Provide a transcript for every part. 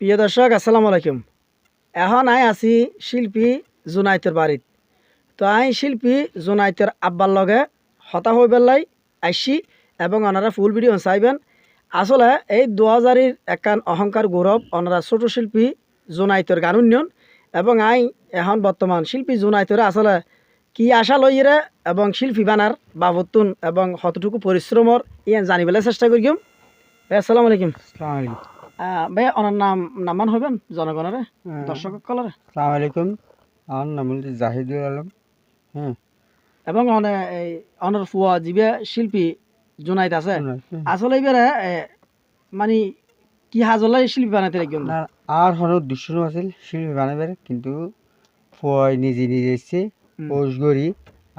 প্রিয় দর্শক আসসালামু আলাইকুম। এখন আই আছি শিল্পী জুনাইতের বাড়িত। তো আই শিল্পী জুনাইতের আব্বার লগে হতা হই পেলাই আইসি এবং ওনারা ফুল ভিডিও চাইবেন। আসলে এই দু হাজারের একান অহংকার গৌরব ওনারা ছোট শিল্পী জুনাইতের গান উন্নয়ন এবং আই এখন বর্তমান শিল্পী জুনাইতের আসলে কি আশা লইরে এবং শিল্পী বানার বাবতুন এবং কতটুকু পরিশ্রমর ইয়ে জানিবেলে চেষ্টা করিম। আসসালামু আলাইকুম। আহ, ভাই ওনার নাম নামান হবেন জনগণের দর্শক কলরে? সালাম আলাইকুম। আমার নাম জাহিদুল আলম। হ্যাঁ। এবং অনে এই অনার ফুয়া জিবে শিল্পী জুনাইত আছে। আসলে এবারে মানে কি হাজলাই শিল্পী বানাইতে একজন না, আর হলো উদ্দেশ্য আছিল শিল্পী বানাবার কিন্তু ফুয়াই নিজে নিজে এসছে পোষ গড়ি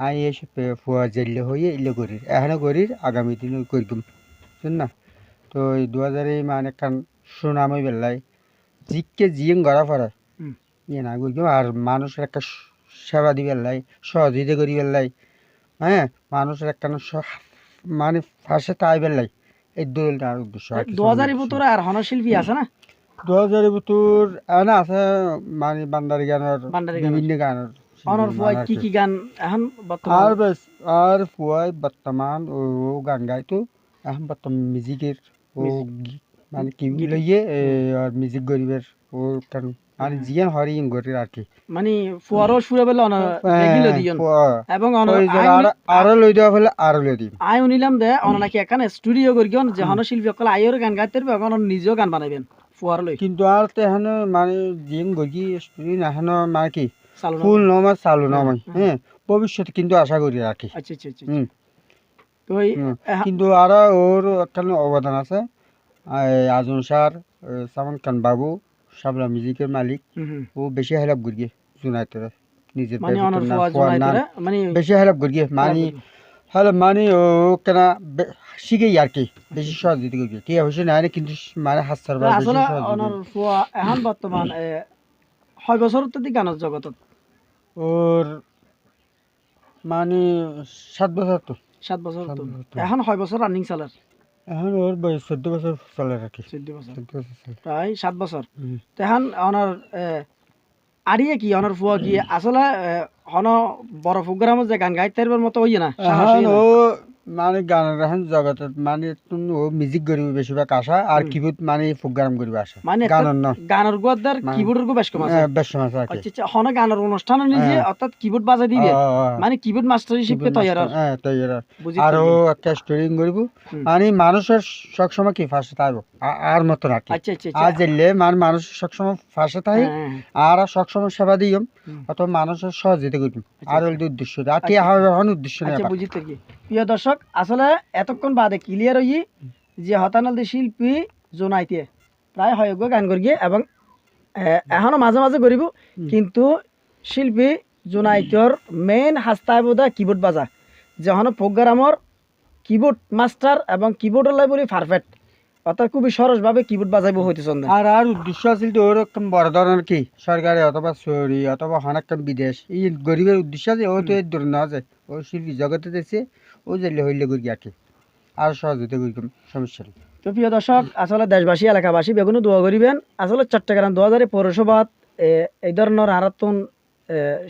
আই এসে ফুয়া জেলে হয়ে ইলে করি এখানে করি আগামী দিন করিম না? তো এই দু হাজারে মানে কান সুনাম হয়ে বেলাই জিককে জিয়েন গড়া পড়ে। ইয়ে না করিম আর মানুষের একটা সেবা দি বেলাই সহযোগিতা করি বেলাই হ্যাঁ মানুষের একটা মানে ফাঁসে তাই বেলাই এই দলটা আর উদ্দেশ্য দু হাজার না। আর হন শিল্পী আছে না? দু হাজারের ভিতর এনে আছে মানে বান্দারি গানের বিভিন্ন গানের। অনর মানে কি কি গান এখন আর বর্তমান বেশ আর ফুয়াই বর্তমান ও গান গাইতো। এখন বর্তমান মিউজিকের ও মানে কি গীত। লইয়ে এ, আর মিউজিক গরিবের ও কারণ মানে জিয়ান হরি ইং গরির আর কি। মানে ফুয়ারও সুরে বেলে দিয়ন। এবং আর- লই দেওয়া আরও লই আই উনিলাম দে নাকি এখানে স্টুডিও করি শিল্পী সকল আইয়ের গান গাইতে পারবে এবং নিজেও গান বানাইবেন ফুয়ার লই। কিন্তু আর তো মানে জিয়ান গরি এখন মানে কি ফুল নমাজ চালু নমাজ। হ্যাঁ। ভবিষ্যতে কিন্তু আশা করি আর কি। আচ্ছা আচ্ছা আচ্ছা। এহা- কিন্তু আরও ওর একটা অবদান আছে। আজম স্যার সামান খান বাবু সাবলা মিউজিকের মালিক। ও বেশি হেল্প করিয়ে জুনাইতরে নিজের মানে না, মানে বেশি হেল্প করিয়ে মানে হেল্প মানে ও কেনা শিখেই আর কি বেশি সহযোগিতা করিয়ে। কি অবশ্যই নাই কিন্তু মানে হাস্তার তো আসলে অনার ফুয়া এখন বর্তমান ছয় বছর তো গানের জগতত ওর মানে সাত বছর তো। সাত বছর। এখন ছয় বছর রানিং চালার এখন ওর বয়স চোদ্দ বছর চলে রাখি চোদ্দ বছর। চোদ্দ বছর চলে। প্রায় সাত বছর। তেহান অনার আরিয়ে কি? অনার ফুয়া কি? আসলে হন বড় প্রোগ্রামত যে গান গাইতে পারবার মতো হইয়ে না? হইয়ে না। ও মানে গানের এখন জগতত মানে তুমি ও মিউজিক করিব বেশিরভাগ আশা আর। কিবোর্ড মানে প্রোগ্রাম করিব আশা। মানে গানের ন। গানের গুয়াদার মানে- কিবোর্ডের গু বেশ কম আছে বেশ সময় আছে আচ্ছা আচ্ছা হন গানের অনুষ্ঠান নিজে। অর্থাৎ কিবোর্ড বাজাই দিবে মানে কিবোর্ড মাস্টার হিসেবে তৈয়ার হ্যাঁ। তৈয়ার আর। একটা স্টোরিং করিব। মানে মানুষের সবসময় কি ফাঁসে থাকব আর মতো রাখি আচ্ছা আচ্ছা আচ্ছা। আর যেলে মানে মানুষ সবসময় ফাঁসে থাকে আর সবসময় সেবা দিম। অথবা মানুষের সহযোগিতা আচ্ছা, আর আচ্ছা। উদ্দেশ্য। আর কি আচ্ছা। এখন উদ্দেশ্য নেই আচ্ছা। বুঝিতে কি প্রিয় দর্শক আসলে এতক্ষণ বাদে ক্লিয়ার হই যে হতানালদি শিল্পী জোনাইতে প্রায় হয়জ্ঞ গান করি এবং এ, এখনও মাঝে মাঝে করিব কিন্তু শিল্পী জোনাইতর মেইন হাস্তায় বোধ কিবোর্ড বাজা। যখন প্রোগ্রামর কিবোর্ড মাস্টার এবং কিবোর্ডের লাই বলি পারফেক্ট অর্থাৎ খুবই সরসভাবে কিবোর্ড বাজাইব হইতে চন্দ্র আর আর উদ্দেশ্য আছিল তো ওরকম বড় ধরনের কি? সরকারি অথবা সরি অথবা হানাক্কান বিদেশ। এই গরিবের উদ্দেশ্য আছে ও তো দূর না যায় ও শিল্পী জগতে দেশে ও যাইলে হইলে করি আর কি আর সহযোগিতা সমস্যা নেই। তো প্রিয় দর্শক, আসলে দেশবাসী, এলাকাবাসী বেগুনো দোয়া করিবেন। আসলে চট্টগ্রাম দু হাজার পৌরসভাত এই ধরনের আরাতন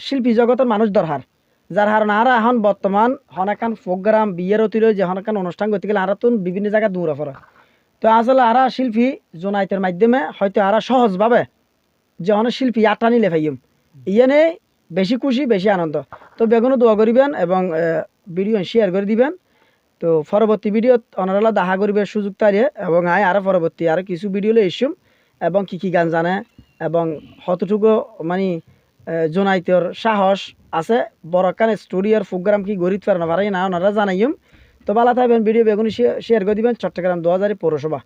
শিল্পী জগতের মানুষ দরকার যার হারণ আর এখন বর্তমান হনাকান প্রোগ্রাম, বিয়ের অতির যে হনাকান অনুষ্ঠান করতে গেলে আরাতন বিভিন্ন জায়গায় দূরে পড়ে। তো আসলে আরা শিল্পী জোনাইতের মাধ্যমে হয়তো আরা সহজভাবে যে অনেক শিল্পী আটটা নিলে ফাইম ইয়েনে বেশি খুশি, বেশি আনন্দ। তো বেগুনো দোয়া করিবেন এবং ভিডিও শেয়ার করে দিবেন। তো পরবর্তী ভিডিও অনারালা দেখা করিবে সুযোগ তারিয়ে এবং আয় আরও পরবর্তী আরও কিছু ভিডিও এসুম এবং কি কি গান জানে এবং কতটুকু মানে জোনাইতর সাহস আছে, বড়কান স্টুডিওর প্রোগ্রাম কি গরিত পারে না পারে না, ওনারা জানাইম। তো ভালো থাকবেন ভিডিও বেগুনি শেয়ার করে দিবেন, চট্টগ্রাম দু হাজার পৌরসভা।